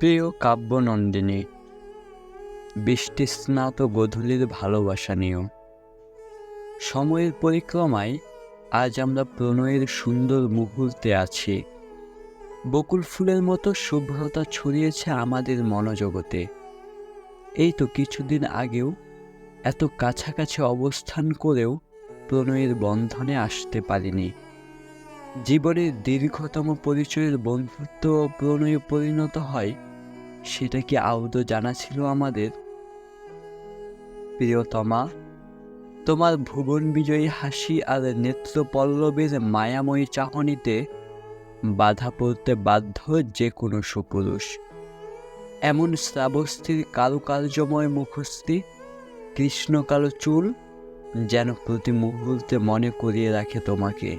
প্রিয় কাব্যনন্দিনী, বৃষ্টি স্নাত গধূলির ভালোবাসা নিয়েও সময়ের পরিক্রমায় আজ আমরা প্রণয়ের সুন্দর মুহূর্তে আছি। বকুল ফুলের মতো শুভ্রতা ছড়িয়েছে আমাদের মনোজগতে। এই তো কিছুদিন আগেও এত কাছাকাছি অবস্থান করেও প্রণয়ের বন্ধনে আসতে পারিনি। জীবনের দীর্ঘতম পরিচয়ের বন্ধুত্ব প্রণয়ে পরিণত হয় সেটা কি আদৌ জানা ছিল আমাদের? প্রিয়তমা তোমার ভুবন বিজয়ী হাসি আর নেত্র পল্লবের মায়াময়ী চাহনিতে বাধা পড়তে বাধ্য যে কোনো সুপুরুষ। এমন শ্রাবস্তির কারুকার্যময় মুখস্থি কৃষ্ণকালো চুল যেন প্রতি মুহূর্তে মনে করিয়ে রাখে তোমাকে।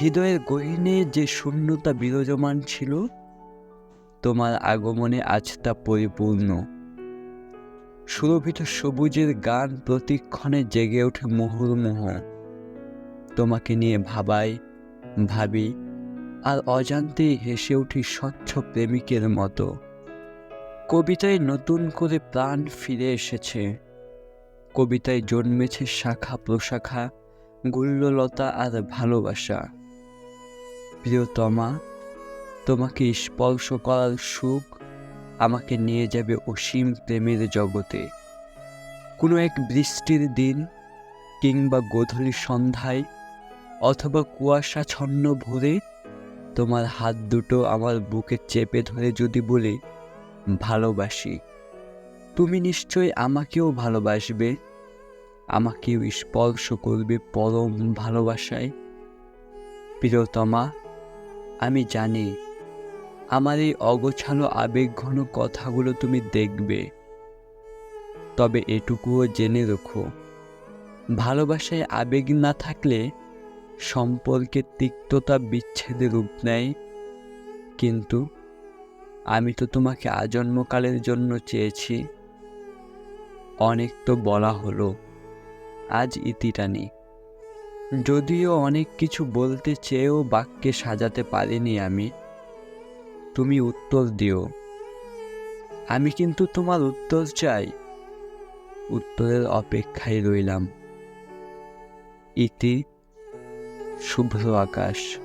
হৃদয়ের গহীনে যে শূন্যতা বিরাজমান ছিল তোমার আগমনে আজ তা পরিপূর্ণ। সুরভিত সবুজের গান প্রতিক্ষণে জেগে ওঠে মুহুর্মুহ তোমাকে নিয়ে ভাবাই, ভাবি, আর অজান্তেই হেসে উঠি স্বচ্ছ প্রেমিকের মতো। কবিতায় নতুন করে প্রাণ ফিরে এসেছে। কবিতায় জন্মেছে শাখা প্রশাখা, গুল্ললতা আর ভালোবাসা। প্রিয়তমা তোমাকে স্পর্শ করার সুখ আমাকে নিয়ে যাবে অসীম প্রেমের জগতে। কোনো এক বৃষ্টির দিন কিংবা গধূলি সন্ধ্যায় অথবা কুয়াশাছন্ন ভরে তোমার হাত দুটো আমার বুকে চেপে ধরে যদি বলি, ভালোবাসি। তুমি নিশ্চয় আমাকেও ভালোবাসবে, আমাকেও স্পর্শ করবে পরম ভালোবাসায়। প্রিয়তমা, আমি জানি আমার এই অগোছালো আবেগঘন কথাগুলো তুমি দেখবে। তবে এটুকুও জেনে রেখো, ভালোবাসায় আবেগ না থাকলে সম্পর্কে তিক্ততা বিচ্ছেদের রূপ নেয়। কিন্তু আমি তো তোমাকে আজন্মকালের জন্য চেয়েছি। অনেক তো বলা হলো, আজ ইতিটানি যদিও অনেক কিছু বলতে চেয়েও বাক্যে সাজাতে পারিনি আমি তুমি উত্তর দিও। আমি কিন্তু তোমার উত্তর চাই। উত্তরের অপেক্ষায় রইলাম। ইতি শুভ্র আকাশ।